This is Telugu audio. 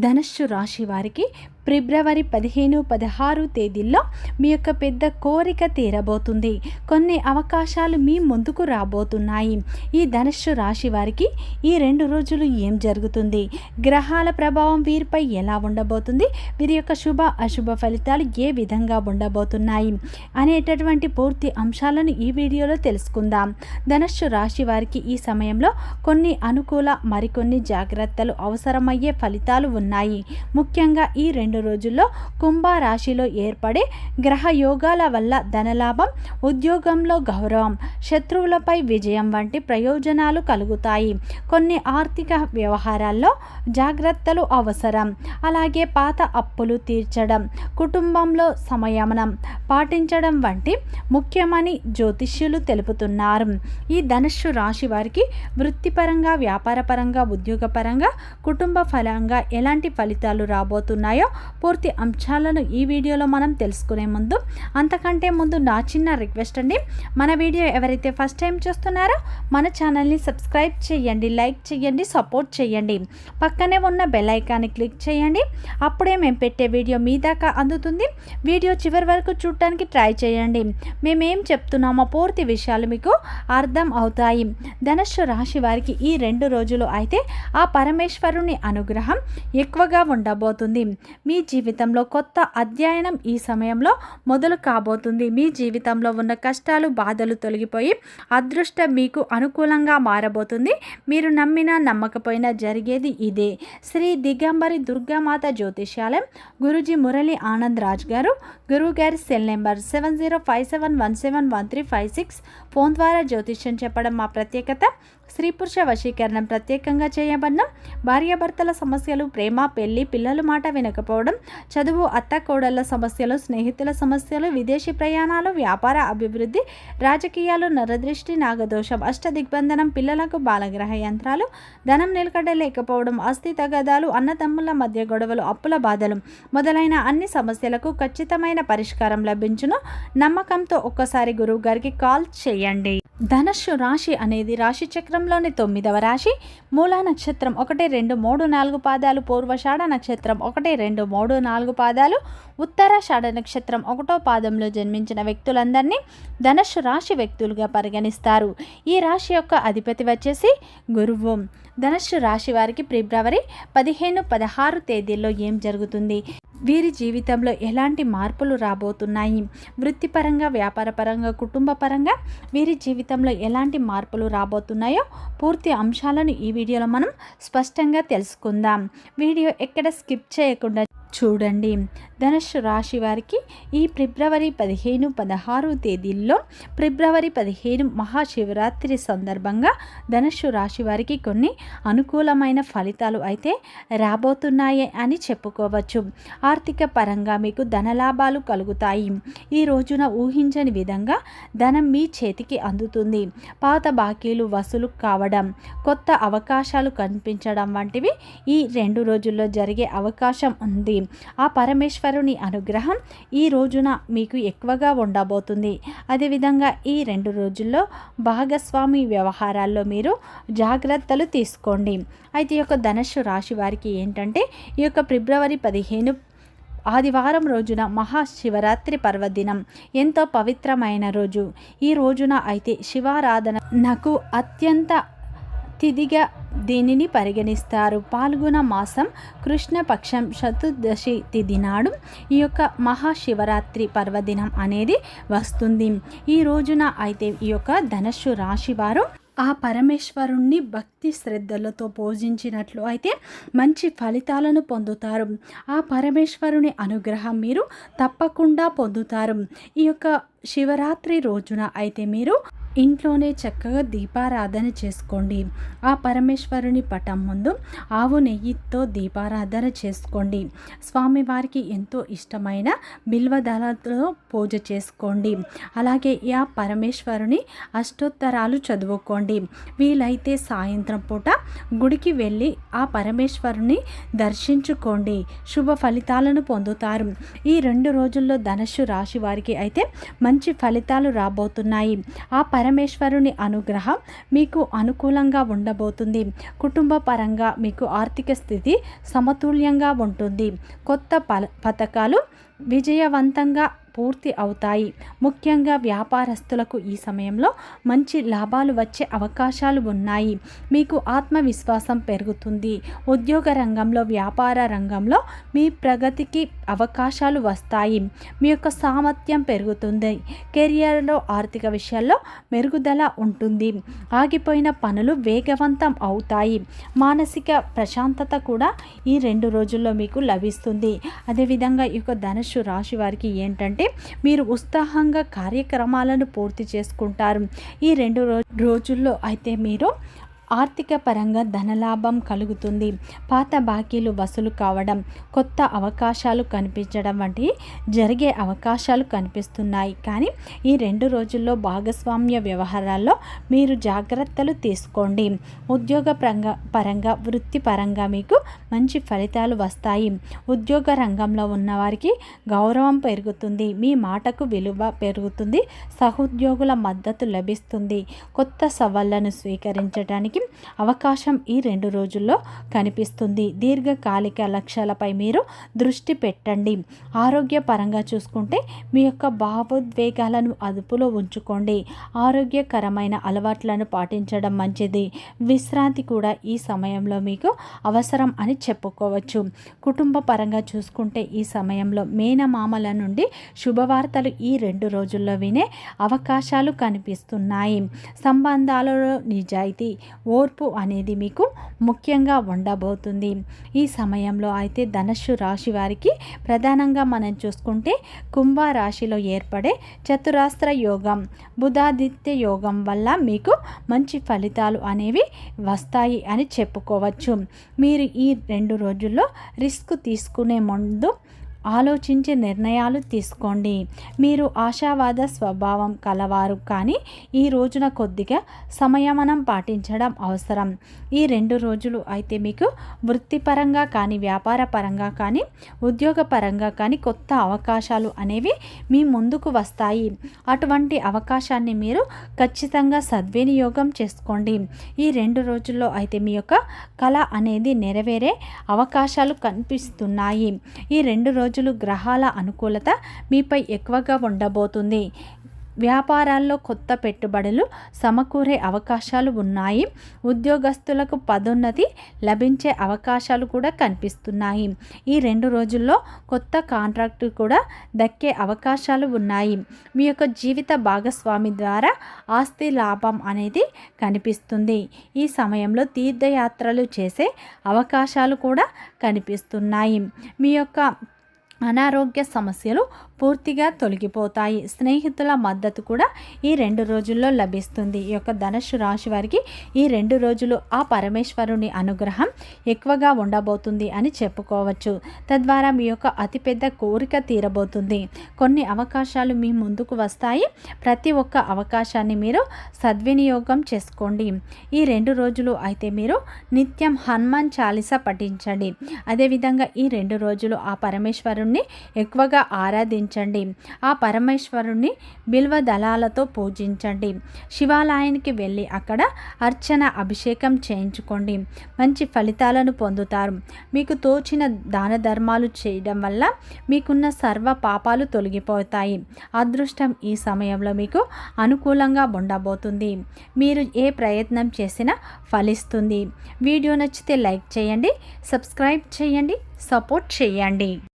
ధనస్సు రాశి వారికి ఫిబ్రవరి పదిహేను పదహారు తేదీల్లో మీ యొక్క పెద్ద కోరిక తీరబోతుంది. కొన్ని అవకాశాలు మీ ముందుకు రాబోతున్నాయి. ఈ ధనుష్ రాశి వారికి ఈ రెండు రోజులు ఏం జరుగుతుంది? గ్రహాల ప్రభావం వీరిపై ఎలా ఉండబోతుంది? వీరి యొక్క శుభ అశుభ ఫలితాలు ఏ విధంగా ఉండబోతున్నాయి? అనేటటువంటి పూర్తి అంశాలను ఈ వీడియోలో తెలుసుకుందాం. ధనస్సు రాశి వారికి ఈ సమయంలో కొన్ని అనుకూల మరికొన్ని జాగ్రత్తలు అవసరమయ్యే ఫలితాలు ఉన్నాయి. ముఖ్యంగా ఈ రెండు రోజుల్లో కుంభ రాశిలో ఏర్పడే గ్రహ యోగాల వల్ల ధనలాభం ఉద్యోగంలో గౌరవం శత్రువులపై విజయం వంటి ప్రయోజనాలు కలుగుతాయి. కొన్ని ఆర్థిక వ్యవహారాల్లో జాగ్రత్తలు అవసరం. అలాగే పాత అప్పులు తీర్చడం కుటుంబంలో సమయమనం పాటించడం వంటి ముఖ్యమని జ్యోతిష్యులు తెలుపుతున్నారు. ఈ ధనుస్సు రాశి వారికి వృత్తిపరంగా వ్యాపారపరంగా ఉద్యోగపరంగా కుటుంబ ఫలంగా ఎలాంటి ఫలితాలు రాబోతున్నాయో పూర్తి అంశాలను ఈ వీడియోలో మనం తెలుసుకునే ముందు అంతకంటే ముందు నా చిన్న రిక్వెస్ట్ అండి. మన వీడియో ఎవరైతే ఫస్ట్ టైం చూస్తున్నారో మన ఛానల్ని సబ్స్క్రైబ్ చేయండి లైక్ చేయండి సపోర్ట్ చేయండి. పక్కనే ఉన్న బెల్ ఐకాన్ని క్లిక్ చేయండి. అప్పుడే మేము పెట్టే వీడియో మీ దాకా అందుతుంది. వీడియో చివరి వరకు చూడటానికి ట్రై చేయండి. మేమేం చెప్తున్నామో పూర్తి విషయాలు మీకు అర్థం అవుతాయి. ధనుస్సు రాశి వారికి ఈ రెండు రోజులు అయితే ఆ పరమేశ్వరుని అనుగ్రహం ఎక్కువగా ఉండబోతుంది. మీ మీ జీవితంలో కొత్త అధ్యయనం ఈ సమయంలో మొదలు కాబోతుంది. మీ జీవితంలో ఉన్న కష్టాలు బాధలు తొలగిపోయి అదృష్టం మీకు అనుకూలంగా మారబోతుంది. మీరు నమ్మినా నమ్మకపోయినా జరిగేది ఇదే. శ్రీ దిగంబరి దుర్గామాత జ్యోతిష్యాలయం గురుజీ మురళి ఆనంద్ రాజ్ గారు గురువు గారి cell number seven zero five seven one seven one three five six phone ద్వారా జ్యోతిష్యం చెప్పడం మా ప్రత్యేకత. స్త్రీ పురుష వశీకరణం ప్రత్యేకంగా చేయబడిన భార్యాభర్తల సమస్యలు ప్రేమ పెళ్ళి పిల్లల మాట వినకపోవడం చదువు అత్త కోడళ్ళ సమస్యలు స్నేహితుల సమస్యలు విదేశీ ప్రయాణాలు వ్యాపార అభివృద్ధి రాజకీయాలు నరదృష్టి నాగదోషం అష్ట దిగ్బంధనం పిల్లలకు బాలగ్రహ యంత్రాలు ధనం నిలకడ లేకపోవడం అస్థి తగదాలు అన్నదమ్ముల మధ్య గొడవలు అప్పుల బాధలు మొదలైన అన్ని సమస్యలకు ఖచ్చితమైన పరిష్కారం లభించును. నమ్మకంతో ఒక్కసారి గురువు గారికి కాల్ చేయండి. ధనస్సు రాశి అనేది రాశి చక్రంలోని తొమ్మిదవ రాశి. మూలా నక్షత్రం ఒకటి రెండు మూడు నాలుగు పాదాలు. పూర్వషాఢ నక్షత్రం ఒకటి రెండు మూడు నాలుగు పాదాలు. ఉత్తరాషాఢ నక్షత్రం ఒకటో పాదంలో జన్మించిన వ్యక్తులందరినీ ధనస్సు రాశి వ్యక్తులుగా పరిగణిస్తారు. ఈ రాశి యొక్క అధిపతి వచ్చేసి గురువు. ధనుష్ రాశి వారికి ఫిబ్రవరి పదిహేను పదహారు తేదీల్లో ఏం జరుగుతుంది? వీరి జీవితంలో ఎలాంటి మార్పులు రాబోతున్నాయి? వృత్తిపరంగా వ్యాపారపరంగా కుటుంబ పరంగా వీరి జీవితంలో ఎలాంటి మార్పులు రాబోతున్నాయో పూర్తి అంశాలను ఈ వీడియోలో మనం స్పష్టంగా తెలుసుకుందాం. వీడియో ఎక్కడ స్కిప్ చేయకుండా చూడండి. ధనుష్ రాశి వారికి ఈ ఫిబ్రవరి పదిహేను పదహారు తేదీల్లో ఫిబ్రవరి పదిహేను మహాశివరాత్రి సందర్భంగా ధనుషు రాశి వారికి కొన్ని అనుకూలమైన ఫలితాలు అయితే రాబోతున్నాయి అని చెప్పుకోవచ్చు. ఆర్థిక పరంగా మీకు ధనలాభాలు కలుగుతాయి. ఈ రోజున ఊహించని విధంగా ధనం మీ చేతికి అందుతుంది. పాత బాకీలు వసూలు కావడం కొత్త అవకాశాలు కనిపించడం వంటివి ఈ రెండు రోజుల్లో జరిగే అవకాశం ఉంది. ఆ పరమేశ్వరుని అనుగ్రహం ఈ రోజున మీకు ఎక్కువగా ఉండబోతుంది. అదేవిధంగా ఈ రెండు రోజుల్లో భాగస్వామి వ్యవహారాల్లో మీరు జాగ్రత్తలు తీసుకోండి. అయితే ఈ యొక్క ధనుస్సు రాశి వారికి ఏంటంటే ఈ యొక్క ఫిబ్రవరి పదిహేను ఆదివారం రోజున మహాశివరాత్రి పర్వదినం. ఎంతో పవిత్రమైన రోజు. ఈ రోజున అయితే శివారాధన నాకు అత్యంత తిదిగా దీనిని పరిగణిస్తారు. పాల్గొన మాసం కృష్ణపక్షం చతుర్దశి తిథి నాడు ఈ యొక్క మహాశివరాత్రి పర్వదినం అనేది వస్తుంది. ఈ రోజున అయితే ఈ యొక్క ధనస్సు రాశి వారు ఆ పరమేశ్వరుణ్ణి భక్తి శ్రద్ధలతో పూజించినట్లు అయితే మంచి ఫలితాలను పొందుతారు. ఆ పరమేశ్వరుని అనుగ్రహం మీరు తప్పకుండా పొందుతారు. ఈ యొక్క శివరాత్రి రోజున అయితే మీరు ఇంట్లోనే చక్కగా దీపారాధన చేసుకోండి. ఆ పరమేశ్వరుని పటం ముందు ఆవు నెయ్యితో దీపారాధన చేసుకోండి. స్వామివారికి ఎంతో ఇష్టమైన బిల్వదళతో పూజ చేసుకోండి. అలాగే ఆ పరమేశ్వరుని అష్టోత్తరాలు చదువుకోండి. వీలైతే సాయంత్రం పూట గుడికి వెళ్ళి ఆ పరమేశ్వరుని దర్శించుకోండి. శుభ ఫలితాలను పొందుతారు. ఈ రెండు రోజుల్లో ధనుషు రాశి వారికి అయితే మంచి ఫలితాలు రాబోతున్నాయి. ఆ పరమేశ్వరుని అనుగ్రహం మీకు అనుకూలంగా ఉండబోతుంది. కుటుంబ పరంగా మీకు ఆర్థిక స్థితి సమతుల్యంగా ఉంటుంది. కొత్త ప పథకాలు విజయవంతంగా పూర్తి అవుతాయి. ముఖ్యంగా వ్యాపారస్తులకు ఈ సమయంలో మంచి లాభాలు వచ్చే అవకాశాలు ఉన్నాయి. మీకు ఆత్మవిశ్వాసం పెరుగుతుంది. ఉద్యోగ రంగంలో వ్యాపార రంగంలో మీ ప్రగతికి అవకాశాలు వస్తాయి. మీ యొక్క సామర్థ్యం పెరుగుతుంది. కెరియర్లో ఆర్థిక విషయాల్లో మెరుగుదల ఉంటుంది. ఆగిపోయిన పనులు వేగవంతం అవుతాయి. మానసిక ప్రశాంతత కూడా ఈ రెండు రోజుల్లో మీకు లభిస్తుంది. అదేవిధంగా ఈ యొక్క ధన రాశి వారికి ఏంటంటే మీరు ఉత్సాహంగా కార్యక్రమాలను పూర్తి చేసుకుంటారు. ఈ రెండు రోజుల్లో అయితే మీరు ఆర్థిక పరంగా ధనలాభం కలుగుతుంది. పాత బాకీలు వసూలు కావడం కొత్త అవకాశాలు కనిపించడం వంటి జరిగే అవకాశాలు కనిపిస్తున్నాయి. కానీ ఈ రెండు రోజుల్లో భాగస్వామ్య వ్యవహారాల్లో మీరు జాగ్రత్తలు తీసుకోండి. ఉద్యోగ పరంగా పరంగా వృత్తిపరంగా మీకు మంచి ఫలితాలు వస్తాయి. ఉద్యోగ రంగంలో ఉన్నవారికి గౌరవం పెరుగుతుంది. మీ మాటకు విలువ పెరుగుతుంది. సహోద్యోగుల మద్దతు లభిస్తుంది. కొత్త సవాళ్ళను స్వీకరించడానికి అవకాశం ఈ రెండు రోజుల్లో కనిపిస్తుంది. దీర్ఘకాలిక లక్ష్యాలపై మీరు దృష్టి పెట్టండి. ఆరోగ్యపరంగా చూసుకుంటే మీ యొక్క భావోద్వేగాలను అదుపులో ఉంచుకోండి. ఆరోగ్యకరమైన అలవాట్లను పాటించడం మంచిది. విశ్రాంతి కూడా ఈ సమయంలో మీకు అవసరం అని చెప్పుకోవచ్చు. కుటుంబ పరంగా చూసుకుంటే ఈ సమయంలో మేనమామల నుండి శుభవార్తలు ఈ రెండు రోజుల్లో వినే అవకాశాలు కనిపిస్తున్నాయి. సంబంధాలలో నిజాయితీ ఓర్పు అనేది మీకు ముఖ్యంగా ఉండబోతుంది. ఈ సమయంలో అయితే ధనస్సు రాశి వారికి ప్రధానంగా మనం చూసుకుంటే కుంభ రాశిలో ఏర్పడే చతురాస్త్ర యోగం బుధాదిత్య యోగం వల్ల మీకు మంచి ఫలితాలు అనేవి వస్తాయి అని చెప్పుకోవచ్చు. మీరు ఈ రెండు రోజుల్లో రిస్క్ తీసుకునే ముందు ఆలోచించి నిర్ణయాలు తీసుకోండి. మీరు ఆశావాద స్వభావం కలవారు కానీ ఈ రోజున కొద్దిగా సంయమనం పాటించడం అవసరం. ఈ రెండు రోజులు అయితే మీకు వృత్తిపరంగా కానీ వ్యాపార పరంగా కానీ ఉద్యోగపరంగా కానీ కొత్త అవకాశాలు అనేవి మీ ముందుకు వస్తాయి. అటువంటి అవకాశాన్ని మీరు ఖచ్చితంగా సద్వినియోగం చేసుకోండి. ఈ రెండు రోజుల్లో అయితే మీ యొక్క కళ అనేది నెరవేరే అవకాశాలు కనిపిస్తున్నాయి. ఈ రెండు రోజులు రోజులు గ్రహాల అనుకూలత మీపై ఎక్కువగా ఉండబోతుంది. వ్యాపారాల్లో కొత్త పెట్టుబడులు సమకూరే అవకాశాలు ఉన్నాయి. ఉద్యోగస్తులకు పదోన్నతి లభించే అవకాశాలు కూడా కనిపిస్తున్నాయి. ఈ రెండు రోజుల్లో కొత్త కాంట్రాక్టు కూడా దక్కే అవకాశాలు ఉన్నాయి. మీ యొక్క జీవిత భాగస్వామి ద్వారా ఆస్తి లాభం అనేది కనిపిస్తుంది. ఈ సమయంలో తీర్థయాత్రలు చేసే అవకాశాలు కూడా కనిపిస్తున్నాయి. మీ యొక్క అనారోగ్య సమస్యలు పూర్తిగా తొలగిపోతాయి. స్నేహితుల మద్దతు కూడా ఈ రెండు రోజుల్లో లభిస్తుంది. ఈ యొక్క ధనుసు రాశి వారికి ఈ రెండు రోజులు ఆ పరమేశ్వరుని అనుగ్రహం ఎక్కువగా ఉండబోతుంది అని చెప్పుకోవచ్చు. తద్వారా మీ యొక్క అతిపెద్ద కోరిక తీరబోతుంది. కొన్ని అవకాశాలు మీ ముందుకు వస్తాయి. ప్రతి ఒక్క అవకాశాన్ని మీరు సద్వినియోగం చేసుకోండి. ఈ రెండు రోజులు అయితే మీరు నిత్యం హనుమాన్ చాలీస పఠించండి. అదేవిధంగా ఈ రెండు రోజులు ఆ పరమేశ్వరుణ్ణి ఎక్కువగా ఆరాధించండి పూజించండి. ఆ పరమేశ్వరుణ్ణి బిల్వ దళాలతో పూజించండి. శివాలయానికి వెళ్ళి అక్కడ అర్చన అభిషేకం చేయించుకోండి. మంచి ఫలితాలను పొందుతారు. మీకు తోచిన దాన ధర్మాలు చేయడం వల్ల మీకున్న సర్వ పాపాలు తొలగిపోతాయి. అదృష్టం ఈ సమయంలో మీకు అనుకూలంగా ఉండబోతుంది. మీరు ఏ ప్రయత్నం చేసినా ఫలిస్తుంది. వీడియో నచ్చితే లైక్ చేయండి సబ్స్క్రైబ్ చేయండి సపోర్ట్ చేయండి.